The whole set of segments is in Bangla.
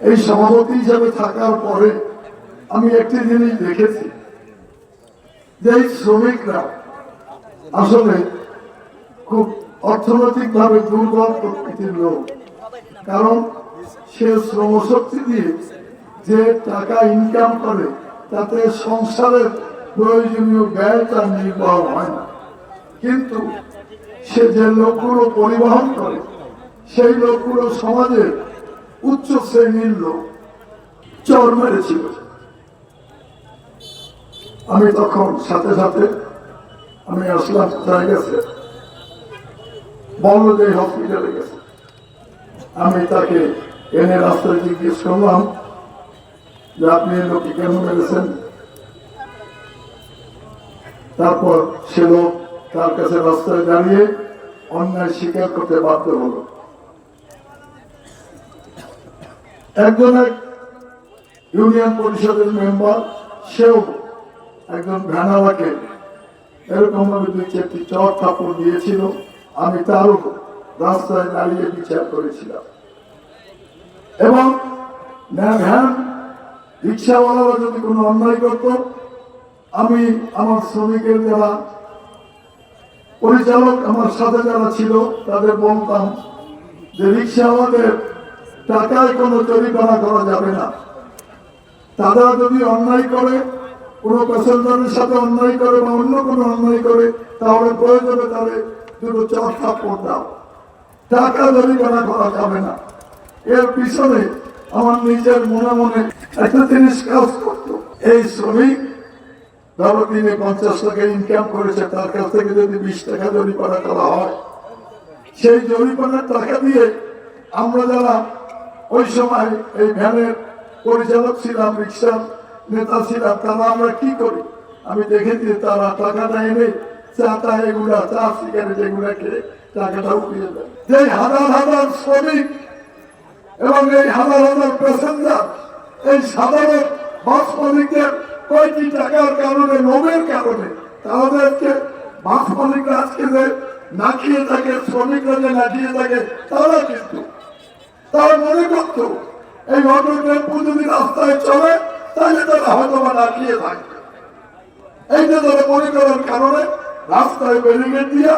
এই সভাপতি হিসাবে থাকার পরে আমি একটি জিনিস দেখেছি যে এই শ্রমিকরা আসলে খুব অর্থনৈতিকভাবে দুর্বল প্রকৃতির লোক। কারণ সে শ্রমশক্তি দিয়ে যে টাকা ইনকাম করে, তাতে সংসারের প্রয়োজনীয় ব্যয় তার নির্বাহ হয় না। কিন্তু সে যে লোকগুলো পরিবহন করে, সেই লোকগুলো সমাজের উচ্চ শ্রেণির লোক চর মেরেছিল। আমি তখন সাথে সাথে আমি আসলাম কোথায় গেছে বলল যে হসপিটালে গেছে। আমি তাকে এনে রাস্তায় জিজ্ঞেস করলাম যে, আপনি লোককে কেন মেরেছেন? তারপর সে লোক তার কাছে রাস্তায় দাঁড়িয়ে অন্যায় স্বীকার করতে বাধ্য হলো। একজন এক ইউনিয়ন পরিষদের মেম্বার, সেও একজন ভ্যানালাকে এরকম দুই চারটি চর থাপড় দিয়েছিল। আমি তারও রাস্তায় দাঁড়িয়ে বিচার করেছিলাম। এবং ভ্যান রিক্সাওয়ালারা যদি কোনো অন্যায় করত, আমি আমার শ্রমিকের যারা পরিচালক আমার সাথে যারা ছিল, তাদের বলতাম যে রিক্সাওয়ালাদের টাকায় কোনো জরিমানা করা যাবে না। তারা যদি অন্যায় করে, কোনো প্যাসেঞ্জারের সাথে অন্যায় করে বা অন্য কোনো অন্যায় করে, তাহলে প্রয়োজনে তাদের দুটো চর্চা দাও। টাকা জরিমানা করা যাবে না। এর পিছনে আমার নিজের মনে মনে একটা জিনিস কাজ করতো। এই শ্রমিক ধরো দিনে পঞ্চাশ টাকা ইনকাম করেছে, তার কাছ থেকে যদি বিশ টাকা জরিমানা করা হয়, সেই জরিমানার টাকা দিয়ে আমরা যারা ওই সময় এই ভ্যানের পরিচালক ছিলাম রিক্সার নেতা ছিলাম, তারা আমরা কি করি? আমি দেখেছি তারা টাকাটা এনে চা টা এগুলা, চা সিগারেট এগুলা খেয়ে টাকাটা উঠিয়ে দেয়। যে হাজার হাজার শ্রমিক এবং এই হাজার হাজার প্যাসেঞ্জার এই সাধারণ বাস মালিকদের কয়েকটি টাকার কারণে, লোভের কারণে, তাদেরকে বাস মালিকরা আজকে যে না খেয়ে থাকে, শ্রমিকরা যে না খেয়ে থাকে, তারা কিন্তু তারা মনে করতো, এই অটো টেম্পু যদি রাস্তায় চলে, তাহলে তারা হয়তো বা খেয়ে থাকবে এইটা তারা মনে করার কারণে রাস্তায় ব্যারিকেড দিয়া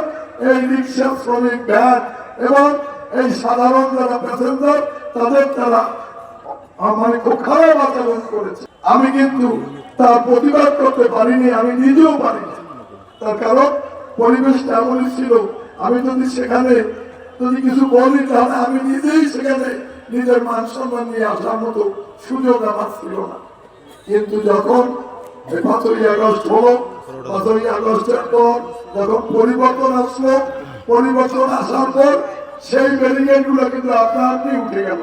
এই রিক্সা শ্রমিক, ভ্যান এবং এই সাধারণ যারা প্যাসেঞ্জার তাদের তারা আমার খুব খারাপ আচরণ করেছে। আমি কিন্তু তার প্রতিবাদ করতে পারিনি, আমি নিজেও পারিনি। তার কারণ পরিবেশটা এমনই ছিল, আমি যদি সেখানে যদি কিছু বলি তাহলে আমি নিজেই সেখানে নিজের মান সম্মান নিয়ে আসার মতো সুযোগ আমার ছিল না। কিন্তু যখন পাঁচই আগস্ট হলো, পাঁচই আগস্টের পর যখন পরিবর্তন আসলো, পরিবর্তন আসার পর সেই ব্যারিকেডগুলো কিন্তু আপনা আপনি উঠে গেল।